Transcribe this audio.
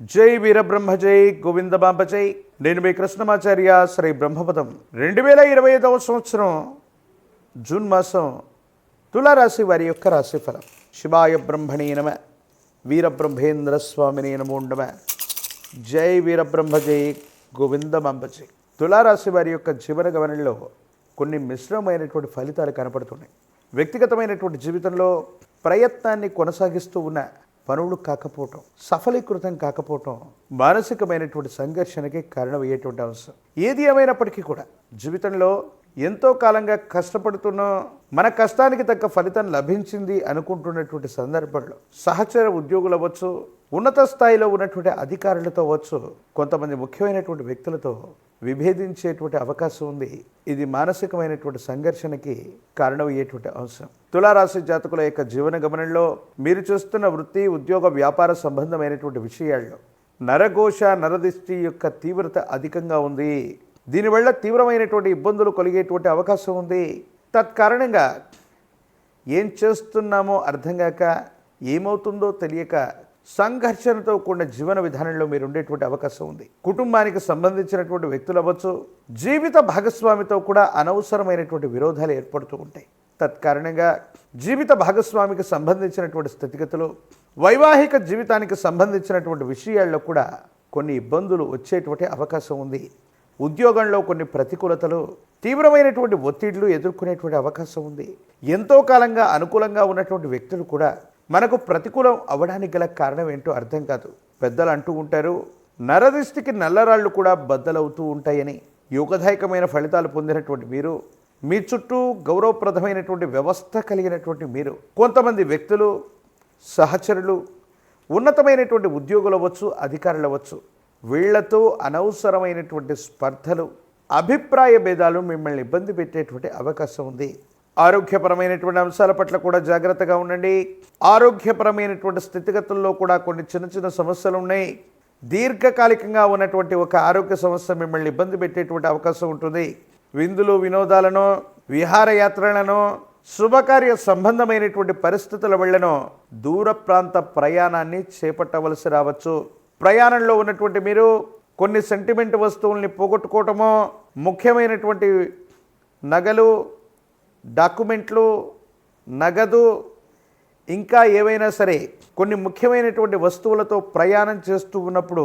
జై వీరబ్రహ్మ జై గోవిందబాంబ జై నేను మీ కృష్ణమాచార్య శ్రీ బ్రహ్మపదం. రెండు వేల ఇరవై ఐదవ సంవత్సరం జూన్ మాసం తులారాశి వారి యొక్క రాశిఫలం. శివాయ బ్రహ్మణే నమ. వీరబ్రహ్మేంద్ర స్వామిని నమోండమ జై వీరబ్రహ్మ జై గోవిందమాంబ జై తులారాశి వారి యొక్క జీవన గమనంలో కొన్ని మిశ్రమమైనటువంటి ఫలితాలు కనపడుతున్నాయి. వ్యక్తిగతమైనటువంటి జీవితంలో ప్రయత్నాన్ని కొనసాగిస్తూ ఉన్న పనులు కాకపోవటం సఫలీకృతం కాకపోవటం మానసికమైనటువంటి సంఘర్షణకి కారణమయ్యేటువంటి అంశం. ఏది ఏమైనప్పటికీ కూడా జీవితంలో ఎంతో కాలంగా కష్టపడుతున్న మన కష్టానికి తగ్గ ఫలితం లభించింది అనుకుంటున్నటువంటి సందర్భంలో సహచర ఉద్యోగులు అవ్వచ్చు ఉన్నత స్థాయిలో ఉన్నటువంటి అధికారులతో అవ్వచ్చు కొంతమంది ముఖ్యమైనటువంటి వ్యక్తులతో విభేదించేటువంటి అవకాశం ఉంది. ఇది మానసికమైనటువంటి సంఘర్షణకి కారణమయ్యేటువంటి అంశం తులారాశి జాతకుల యొక్క జీవన గమనంలో మీరు చూస్తున్న వృత్తి ఉద్యోగ వ్యాపార సంబంధమైనటువంటి విషయాల్లో నరఘోష నరదిష్టి యొక్క తీవ్రత అధికంగా ఉంది. దీనివల్ల తీవ్రమైనటువంటి ఇబ్బందులు కలిగేటువంటి అవకాశం ఉంది. తత్కారణంగా ఏం చేస్తున్నామో అర్థం కాక ఏమవుతుందో తెలియక సంఘర్షణతో కూడిన జీవన విధానంలో మీరు ఉండేటువంటి అవకాశం ఉంది. కుటుంబానికి సంబంధించినటువంటి వ్యక్తులు అవ్వచ్చు జీవిత భాగస్వామితో కూడా అనవసరమైనటువంటి విరోధాలు ఏర్పడుతూ ఉంటాయి. తత్కారణంగా జీవిత భాగస్వామికి సంబంధించినటువంటి స్థితిగతులు వైవాహిక జీవితానికి సంబంధించినటువంటి విషయాల్లో కూడా కొన్ని ఇబ్బందులు వచ్చేటువంటి అవకాశం ఉంది. ఉద్యోగంలో కొన్ని ప్రతికూలతలు తీవ్రమైనటువంటి ఒత్తిళ్ళు ఎదుర్కొనేటువంటి అవకాశం ఉంది. ఎంతో కాలంగా అనుకూలంగా ఉన్నటువంటి వ్యక్తులు కూడా మనకు ప్రతికూలం అవ్వడానికి గల కారణం ఏంటో అర్థం కాదు. పెద్దలు అంటూ ఉంటారు నరదిష్టికి నల్లరాళ్ళు కూడా బద్దలవుతూ ఉంటాయని. యోగదాయకమైన ఫలితాలు పొందినటువంటి మీరు మీ చుట్టూ గౌరవప్రదమైనటువంటి వ్యవస్థ కలిగినటువంటి మీరు. కొంతమంది వ్యక్తులు సహచరులు ఉన్నతమైనటువంటి ఉద్యోగులు అవ్వచ్చు అధికారులు అవ్వచ్చు. వీళ్ళతో అనవసరమైనటువంటి స్పర్ధలు అభిప్రాయ భేదాలు మిమ్మల్ని ఇబ్బంది పెట్టేటువంటి అవకాశం ఉంది. ఆరోగ్యపరమైనటువంటి అంశాల పట్ల కూడా జాగ్రత్తగా ఉండండి. ఆరోగ్యపరమైనటువంటి స్థితిగతుల్లో కూడా కొన్ని చిన్న చిన్న సమస్యలు ఉన్నాయి దీర్ఘకాలికంగా ఉన్నటువంటి ఒక ఆరోగ్య సమస్య మిమ్మల్ని ఇబ్బంది పెట్టేటువంటి అవకాశం ఉంటుంది. విందులు వినోదాలను విహారయాత్రలను శుభకార్య సంబంధమైనటువంటి పరిస్థితుల వల్లనో దూర ప్రాంత ప్రయాణాన్ని చేపట్టవలసి రావచ్చు. ప్రయాణంలో ఉన్నటువంటి మీరు కొన్ని సెంటిమెంట్ వస్తువుల్ని పోగొట్టుకోవటమో ముఖ్యమైనటువంటి నగలు డాక్యుమెంట్లు నగదు ఇంకా ఏవైనా సరే కొన్ని ముఖ్యమైనటువంటి వస్తువులతో ప్రయాణం చేస్తూ ఉన్నప్పుడు